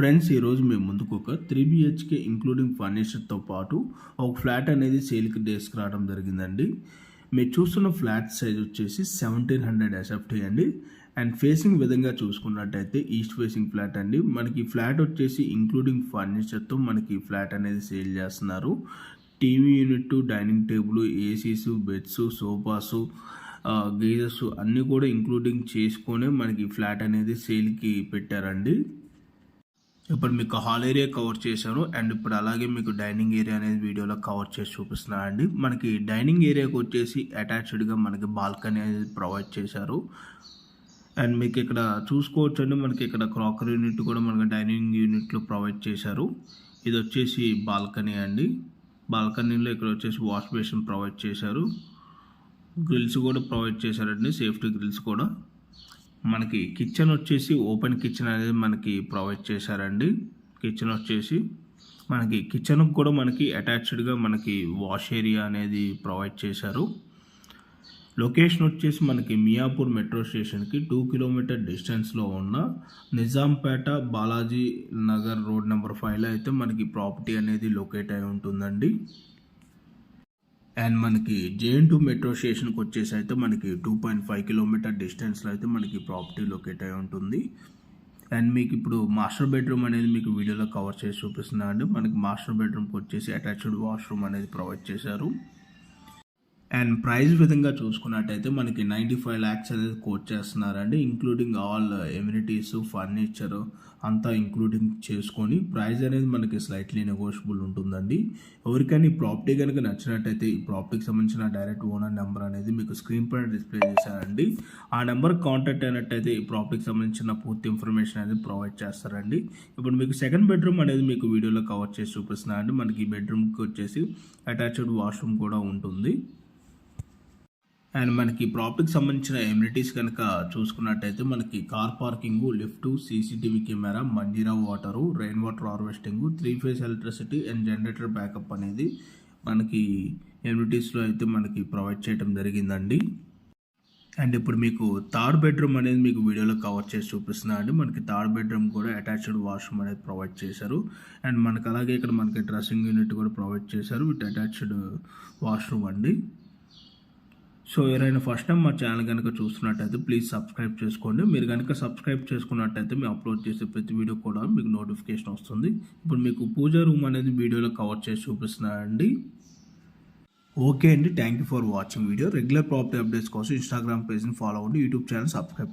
Friends ఈరోజు మేము ముందుకు ఒక త్రీ బిహెచ్కే ఇంక్లూడింగ్ ఫర్నిచర్తో పాటు ఒక ఫ్లాట్ అనేది సేల్కి తీసుకురావడం జరిగిందండి. మీరు చూస్తున్న ఫ్లాట్ సైజ్ వచ్చేసి సెవెంటీన్ హండ్రెడ్ ఎస్ఎఫ్టీ అండి. అండ్ ఫేసింగ్ విధంగా చూసుకున్నట్టయితే ఈస్ట్ ఫేసింగ్ ఫ్లాట్ అండి. మనకి ఫ్లాట్ వచ్చేసి ఇంక్లూడింగ్ ఫర్నిచర్తో మనకి ఫ్లాట్ అనేది సేల్ చేస్తున్నారు. TV unit dining table ACs beds sofas geysers అన్నీ కూడా ఇంక్లూడింగ్ చేసుకొని మనకి ఫ్లాట్ అనేది సేల్కి పెట్టారండి. ఇప్పుడు మీకు హాల్ ఏరియా కవర్ చేశాను అండ్ ఇప్పుడు అలాగే మీకు డైనింగ్ ఏరియా అనేది వీడియోలో కవర్ చేసి చూపిస్తున్నా అండి. మనకి డైనింగ్ ఏరియాకి వచ్చేసి అటాచ్డ్గా మనకి బాల్కనీ అనేది ప్రొవైడ్ చేశారు. అండ్ మీకు ఇక్కడ చూసుకోవచ్చు అండి మనకి ఇక్కడ క్రాకర్ యూనిట్ కూడా మనకి డైనింగ్ యూనిట్లో ప్రొవైడ్ చేశారు. ఇది వచ్చేసి బాల్కనీ అండి. బాల్కనీలో ఇక్కడ వచ్చేసి వాష్ బేసిన్ ప్రొవైడ్ చేశారు. గ్రిల్స్ కూడా ప్రొవైడ్ చేశారండి సేఫ్టీ గ్రిల్స్ కూడా. మనకి కిచెన్ వచ్చేసి ఓపెన్ కిచెన్ అనేది మనకి ప్రొవైడ్ చేశారండి. కిచెన్ వచ్చేసి మనకి కిచెన్కి కూడా మనకి అటాచ్డ్గా మనకి వాష్ ఏరియా అనేది ప్రొవైడ్ చేశారు. లొకేషన్ వచ్చేసి మనకి మియాపూర్ మెట్రో స్టేషన్కి టూ కిలోమీటర్ డిస్టెన్స్లో ఉన్న నిజాంపేట బాలాజీ నగర్ రోడ్ నెంబర్ ఫైవ్లో అయితే మనకి ప్రాపర్టీ అనేది లొకేట్ అయి ఉంటుందండి. అండ్ మనకి జేఎన్ టూ మెట్రో స్టేషన్కి వచ్చేసి అయితే మనకి టూ పాయింట్ ఫైవ్ కిలోమీటర్ డిస్టెన్స్లో అయితే మనకి ప్రాపర్టీ లొకేట్ అయి ఉంటుంది. అండ్ మీకు ఇప్పుడు మాస్టర్ బెడ్రూమ్ అనేది మీకు వీడియోలో కవర్ చేసి చూపిస్తున్నాను అండి. మనకి మాస్టర్ బెడ్రూమ్కి వచ్చేసి అటాచ్డ్ వాష్రూమ్ అనేది ప్రొవైడ్ చేశారు. అండ్ ప్రైస్ విధంగా చూసుకున్నట్టయితే మనకి నైంటీ ఫైవ్ ల్యాక్స్ అనేది కోట్ చేస్తున్నారండి. ఇంక్లూడింగ్ ఆల్ ఎమ్యూనిటీస్ ఫర్నిచర్ అంతా ఇంక్లూడింగ్ చేసుకొని ప్రైస్ అనేది మనకి స్లైట్లీ నెగోషియబుల్ ఉంటుందండి. ఎవరికైనా ఈ ప్రాపర్టీ కనుక నచ్చినట్టయితే ఈ ప్రాపర్టీకి సంబంధించిన డైరెక్ట్ ఓనర్ నెంబర్ అనేది మీకు స్క్రీన్ పైన డిస్ప్లే చేశారండి ఆ నెంబర్ కాంటాక్ట్ అయినట్టయితే ఈ ప్రాపర్టీకి సంబంధించిన పూర్తి ఇన్ఫర్మేషన్ అనేది ప్రొవైడ్ చేస్తారండి. ఇప్పుడు మీకు సెకండ్ బెడ్రూమ్ అనేది మీకు వీడియోలో కవర్ చేసి చూపిస్తున్నా అండి మనకి ఈ బెడ్రూమ్కి వచ్చేసి అటాచ్డ్ వాష్రూమ్ కూడా ఉంటుంది. అండ్ మనకి ప్రాపర్టీకి సంబంధించిన ఎమ్యూనిటీస్ కనుక చూసుకున్నట్టయితే మనకి car parking lift CCTV camera Manjira water rain water harvesting three phase electricity and generator backup అనేది మనకి ఎమ్యూనిటీస్లో అయితే మనకి ప్రొవైడ్ చేయడం జరిగిందండి. అండ్ ఇప్పుడు మీకు థర్డ్ బెడ్రూమ్ అనేది మీకు వీడియోలో కవర్ చేసి చూపిస్తున్నా అండి. మనకి థర్డ్ బెడ్రూమ్ కూడా అటాచ్డ్ వాష్రూమ్ అనేది ప్రొవైడ్ చేశారు. అండ్ మనకి అలాగే ఇక్కడ మనకి డ్రెస్సింగ్ యూనిట్ కూడా ప్రొవైడ్ చేశారు. విత్ అటాచ్డ్ వాష్రూమ్ అండి. సో ఎవరైనా ఫస్ట్ టైం మా ఛానల్ కనుక చూస్తున్నట్టయితే ప్లీజ్ సబ్స్క్రైబ్ చేసుకోండి. మీరు కనుక సబ్స్క్రైబ్ చేసుకున్నట్టయితే మేము అప్లోడ్ చేసే ప్రతి వీడియో కూడా మీకు నోటిఫికేషన్ వస్తుంది. ఇప్పుడు మీకు పూజ రూమ్ అనేది వీడియోలో కవర్ చేసి చూపిస్తున్నానండి. ఓకే అండి. Thank you for watching video. Regular property updates కోసం ఇన్స్టాగ్రామ్ పేజ్ని ఫాలో అవ్వండి. YouTube channel subscribe